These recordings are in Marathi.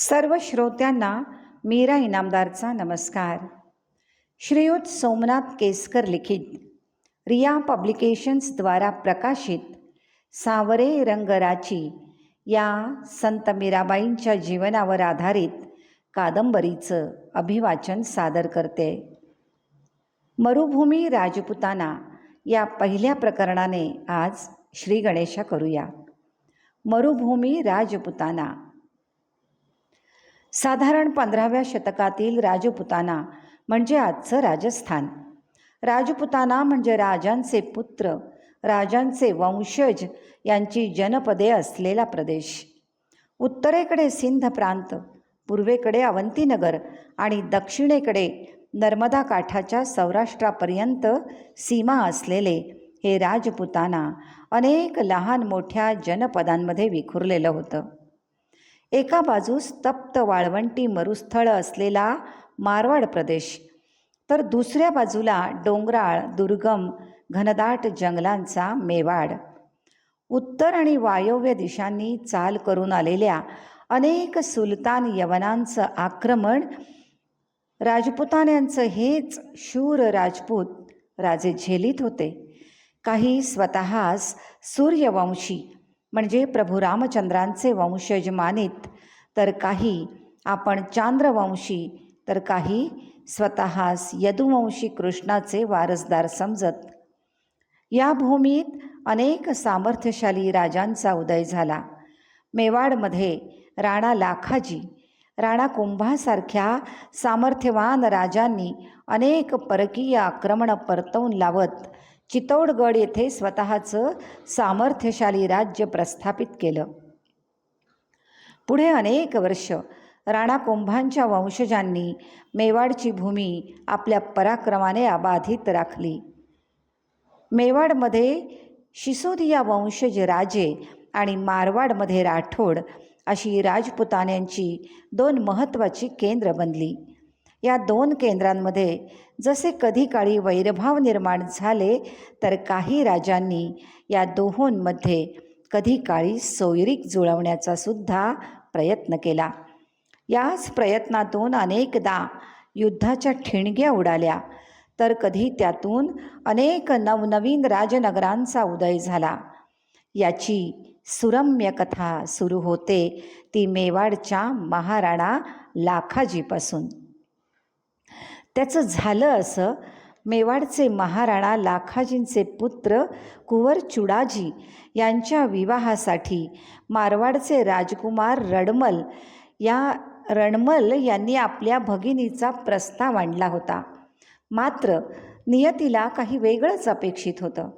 सर्व श्रोत्यांना मीरा इनामदारचा नमस्कार. श्रीयुत सोमनाथ केसकर लिखित रिया पब्लिकेशन्सद्वारा प्रकाशित सावरे रंगराची या संत मीराबाईंच्या जीवनावर आधारित कादंबरीचं अभिवाचन सादर करते. मरुभूमी राजपुताना या पहिल्या प्रकरणाने आज श्री गणेशा करूया. मरुभूमी राजपुताना साधारण पंधराव्या शतकातील राजपुताना म्हणजे आजचं राजस्थान. राजपुताना म्हणजे राजांचे पुत्र राजांचे वंशज यांची जनपदे असलेला प्रदेश. उत्तरेकडे सिंध प्रांत पूर्वेकडे अवंतीनगर आणि दक्षिणेकडे नर्मदा काठाच्या सौराष्ट्रापर्यंत सीमा असलेले हे राजपुताना अनेक लहान मोठ्या जनपदांमध्ये विखुरलेलं होतं. एका बाजूस तप्त वाळवंटी मरुस्थळ असलेला मारवाड प्रदेश तर दुसऱ्या बाजूला डोंगराळ दुर्गम घनदाट जंगलांचा मेवाड. उत्तर आणि वायव्य दिशांनी चाल करून आलेल्या अनेक सुलतान यवनांचं आक्रमण राजपुतान्यांचं हेच शूर राजपूत राजे झेलीत होते. काही स्वतःस सूर्यवंशी म्हणजे प्रभू रामचंद्रांचे वंशज मानित तर काही आपण चांद्रवंशी तर काही स्वतःस यदुवंशी कृष्णाचे वारसदार समजत. या भूमीत अनेक सामर्थ्यशाली राजांचा उदय झाला. मेवाडमध्ये राणा लाखाजी राणा कुंभासारख्या सामर्थ्यवान राजांनी अनेक परकीय आक्रमणं परतवून लावत चितौडगड येथे स्वतःचं सामर्थ्यशाली राज्य प्रस्थापित केलं. पुढे अनेक वर्ष राणा कुंभांच्या वंशजांनी मेवाडची भूमी आपल्या पराक्रमाने अबाधित राखली. मेवाडमध्ये शिसोदिया वंशज राजे आणि मारवाडमध्ये राठोड अशी राजपुतान्यांची दोन महत्त्वाची केंद्र बनली. या दोन केंद्रांमध्ये जसे कधी काळी वैरभाव निर्माण झाले तर काही राजांनी या दोहोंमध्ये कधी काळी सोयरीक जुळवण्याचा सुद्धा प्रयत्न केला. याच प्रयत्नातून अनेकदा युद्धाच्या ठिणग्या उडाल्या तर कधी त्यातून अनेक नवनवीन राजनगरांचा उदय झाला. याची सुरम्य कथा सुरू होते ती मेवाडच्या महाराणा लाखाजीपासून. त्याचं झालं असं मेवाडचे महाराणा लाखाजींचे पुत्र कुंवर चुडाजी यांच्या विवाहासाठी मारवाडचे राजकुमार रडमल या रणमल यांनी आपल्या भगिनीचा प्रस्ताव आणला होता. मात्र नियतीला काही वेगळंच अपेक्षित होतं.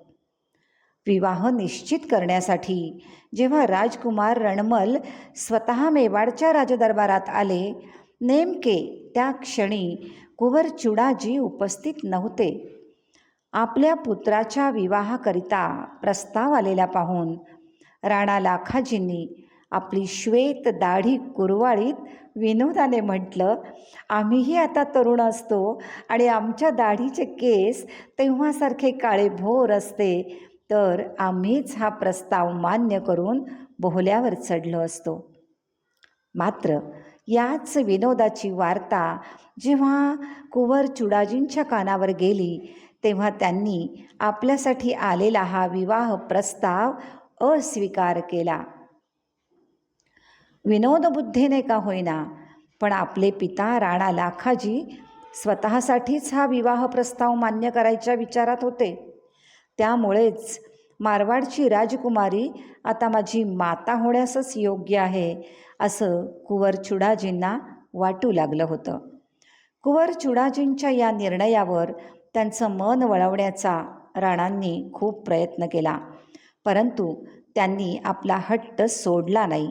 विवाह निश्चित करण्यासाठी जेव्हा राजकुमार रणमल स्वतः मेवाडच्या राजदरबारात आले नेमके त्या क्षणी कुवर चुडाजी उपस्थित नव्हते. आपल्या पुत्राच्या विवाहाकरिता प्रस्ताव आलेला पाहून राणा लाखाजींनी आपली श्वेत दाढी कुरवाळीत विनोदाने म्हटलं आम्हीही आता तरुण असतो आणि आमच्या दाढीचे केस तेव्हासारखे काळे भोर असते तर आम्हीच हा प्रस्ताव मान्य करून बोहल्यावर चढलो असतो. मात्र याच विनोदाची वार्ता जेव्हा कुंवर चुडाजींच्या कानावर गेली तेव्हा त्यांनी आपल्यासाठी आलेला हा विवाह प्रस्ताव अस्वीकार केला. विनोदबुद्धीने का होईना पण आपले पिता राणा लाखाजी स्वतःसाठीच हा विवाह प्रस्ताव मान्य करायच्या विचारात होते. त्यामुळेच मारवाडची राजकुमारी आता माझी माता होण्यासच योग्य आहे असं कुवर चुडाजींना वाटू लागलं होतं. कुवर चुडाजींच्या या निर्णयावर त्यांचं मन वळवण्याचा राणांनी खूप प्रयत्न केला परंतु त्यांनी आपला हट्ट सोडला नाही.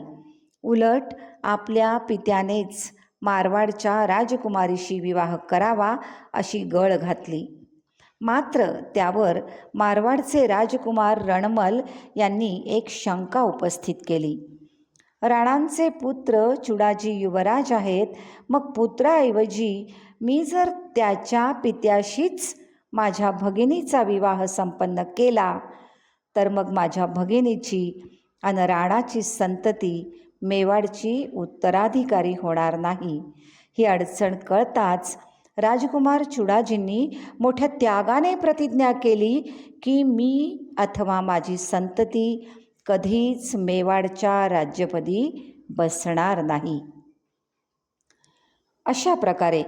उलट आपल्या पित्यानेच मारवाडच्या राजकुमारीशी विवाह करावा अशी गळ घातली. मात्र त्यावर मारवाडचे राजकुमार रणमल यांनी एक शंका उपस्थित केली. राणांचे पुत्र चुडाजी युवराज आहेत मग पुत्राऐवजी मी जर त्याच्या पित्याशीच माझ्या भगिनीचा विवाह संपन्न केला तर मग माझ्या भगिनीची आणि राणाची संतती मेवाडची उत्तराधिकारी होणार नाही. ही अडचण कळताच राजकुमार चुडाजींनी मोठ्या त्यागाने प्रतिज्ञा केली की मी अथवा माझी संतती कधीच मेवाडच्या राज्यपदी बसणार नाही. अशा प्रकारे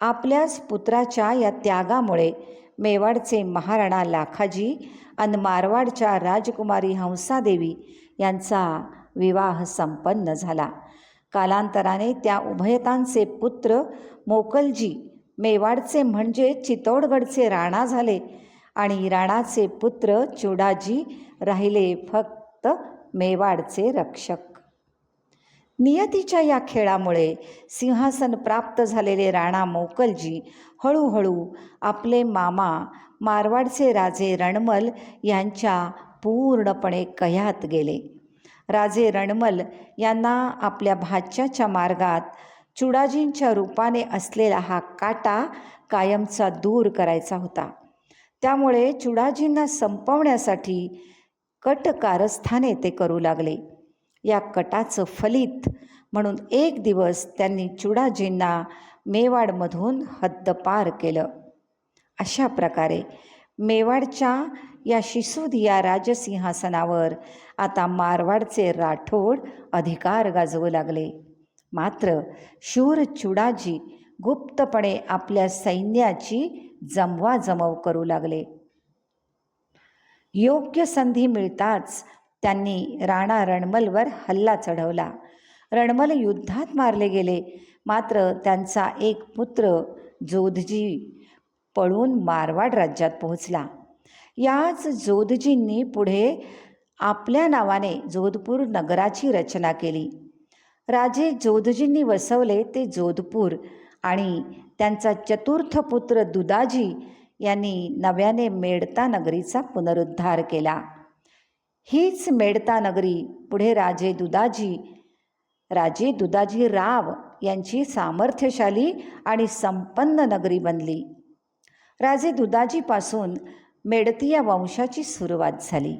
आपल्याच पुत्राच्या या त्यागामुळे मेवाडचे महाराणा लाखाजी आणि मारवाडच्या राजकुमारी हंसादेवी यांचा विवाह संपन्न झाला. कालांतराने त्या उभयतांचे पुत्र मोकलजी मेवाडचे म्हणजे चितौडगडचे राणा झाले आणि राणाचे पुत्र चुडाजी राहिले फक्त मेवाडचे रक्षक. नियतीच्या या खेळामुळे सिंहासन प्राप्त झालेले राणा मोकलजी हळूहळू आपले मामा मारवाडचे राजे रणमल यांच्या पूर्णपणे कह्यात गेले. राजे रणमल यांना आपल्या भाच्याच्या मार्गात चुडाजींच्या रूपाने असलेला हा काटा कायमचा दूर करायचा होता. त्यामुळे चुडाजींना संपवण्यासाठी कट कारस्थाने ते करू लागले. या कटाचं फलित म्हणून एक दिवस त्यांनी चुडाजींना मेवाडमधून हद्दपार केलं. अशा प्रकारे मेवाडच्या या शिसूद या राजसिंहासनावर आता मारवाडचे राठोड अधिकार गाजवू लागले. मात्र शूर चुडाजी गुप्तपणे आपल्या सैन्याची जमवाजमव करू लागले. योग्य संधी मिळताच त्यांनी राणा रणमलवर हल्ला चढवला. रणमल युद्धात मारले गेले. मात्र त्यांचा एक पुत्र जोधजी पळून मारवाड राज्यात पोहोचला. याच जोधजींनी पुढे आपल्या नावाने जोधपूर नगराची रचना केली. राजे जोधजींनी वसवले ते जोधपूर आणि त्यांचा चतुर्थ पुत्र दुदाजी यांनी नव्याने मेडता नगरीचा पुनरुद्धार केला. हीच मेडता नगरी पुढे राजे दुदाजी राजे दुदाजी राव यांची सामर्थ्यशाली आणि संपन्न नगरी बनली. राजे दुदाजीपासून मेडतिया वंशाची सुरुवात झाली.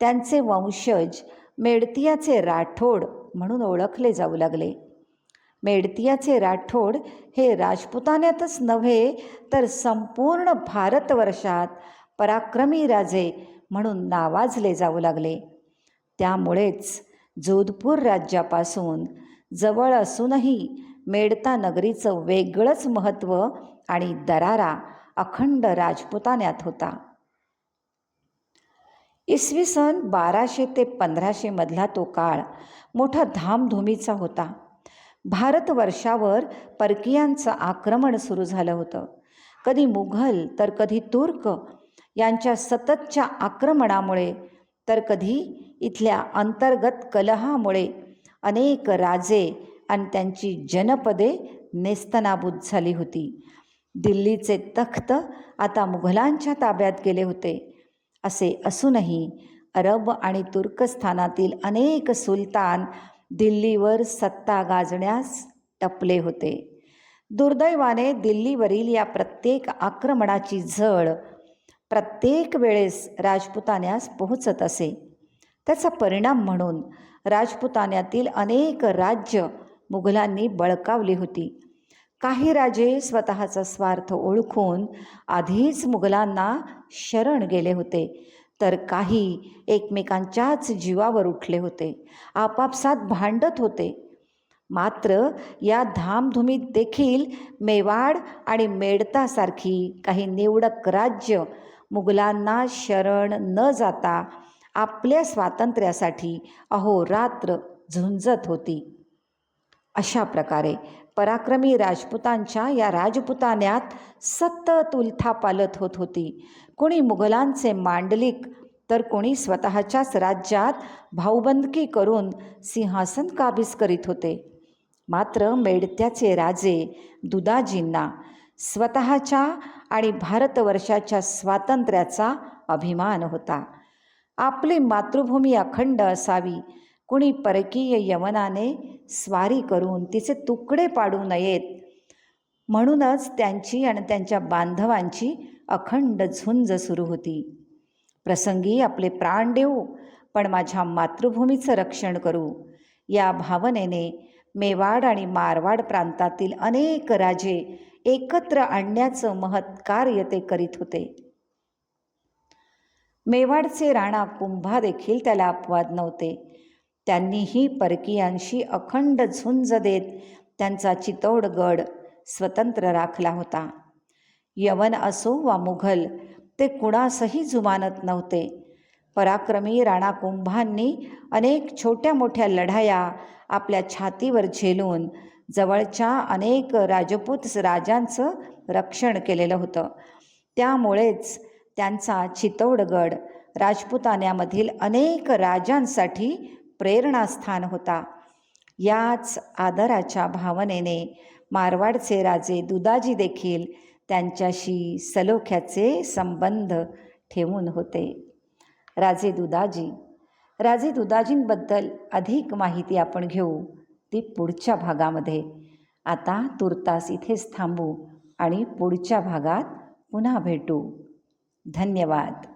त्यांचे वंशज मेडतियाचे राठोड म्हणून ओळखले जाऊ लागले. मेडतियाचे राठोड हे राजपुतान्यातच नव्हे तर संपूर्ण भारतवर्षात पराक्रमी राजे म्हणून नावाजले जाऊ लागले. त्यामुळेच जोधपूर राज्यापासून जवळ असूनही मेडता नगरीचं वेगळंच महत्त्व आणि दरारा अखंड राजपुतान्यात होता. इसवी सन बाराशे ते पंधराशेमधला तो काळ मोठा धामधुमीचा होता. भारतवर्षावर परकीयांचं आक्रमण सुरू झालं होतं. कधी मुघल तर कधी तुर्क यांच्या सततच्या आक्रमणामुळे तर कधी इथल्या अंतर्गत कलहामुळे अनेक राजे आणि त्यांची जनपदे नेस्तनाबूत झाली होती. दिल्लीचे तख्त आता मुघलांच्या ताब्यात गेले होते. असे असूनही अरब आणि तुर्कस्थानातील अनेक सुलतान दिल्लीवर सत्ता गाजण्यास टपले होते. दुर्दैवाने दिल्लीवरील या प्रत्येक आक्रमणाची झळ प्रत्येक वेळेस राजपुतान्यास पोहोचत असे. त्याचा परिणाम म्हणून राजपुतान्यातील अनेक राज्य मुघलांनी बळकावली होती. काही राजे स्वतःचा स्वार्थ ओळखून आधीच मुघलांना शरण गेले होते. तर काही एकमेकांच्याच जीवावर उठले होते. आपापसात भांडत होते. मात्र या धामधुमीत देखील मेवाड आणि मेडतासारखी काही निवडक राज्य मुघलांना शरण न जाता आपल्या स्वातंत्र्यासाठी अहोरात्र झुंजत होती. अशा प्रकारे पराक्रमी राजपुतांच्या या राजपुतान्यात सतत उलथापालत होत होती. कोणी मुघलांचे मांडलिक तर कोणी स्वतःच्याच राज्यात भाऊबंदकी करून सिंहासन काबीज करीत होते. मात्र मेडत्याचे राजे दुदाजींना स्वतःच्या आणि भारतवर्षाच्या स्वातंत्र्याचा अभिमान होता. आपली मातृभूमी अखंड असावी कुणी परकीय यवनाने स्वारी करून तिचे तुकडे पाडू नयेत. म्हणूनच त्यांची आणि त्यांच्या बांधवांची अखंड झुंज सुरू होती. प्रसंगी आपले प्राण देऊ पण माझ्या मातृभूमीचं रक्षण करू. या भावनेने मेवाड आणि मारवाड प्रांतातील अनेक राजे एकत्र आणण्याचं महत् कार्य ते करीत होते. मेवाडचे राणा कुंभा देखील त्याला अपवाद नव्हते. त्यांनीही परकीयांशी अखंड झुंज देत त्यांचा चितौडगड स्वतंत्र राखला होता. यवन असो वा मुघल ते कुणासही जुमानत नव्हते. पराक्रमी राणा कुंभांनी अनेक छोट्या मोठ्या लढाया आपल्या छातीवर झेलून जवळच्या अनेक राजपूत राजांचं रक्षण केलेलं होतं. त्यामुळेच त्यांचा चितौडगड राजपुतान्यामधील अनेक राजांसाठी प्रेरणास्थान होता. याच आदराच्या भावनेने मारवाडचे राजे दुदाजी देखील त्यांच्याशी सलोख्याचे संबंध ठेवून होते. राजे दुदाजी राजे दुदाजींबद्दल अधिक माहिती आपण घेऊ ती पुढच्या भागामध्ये. आता तुर्तास इथेच थांबू आणि पुढच्या भागात पुन्हा भेटू. धन्यवाद.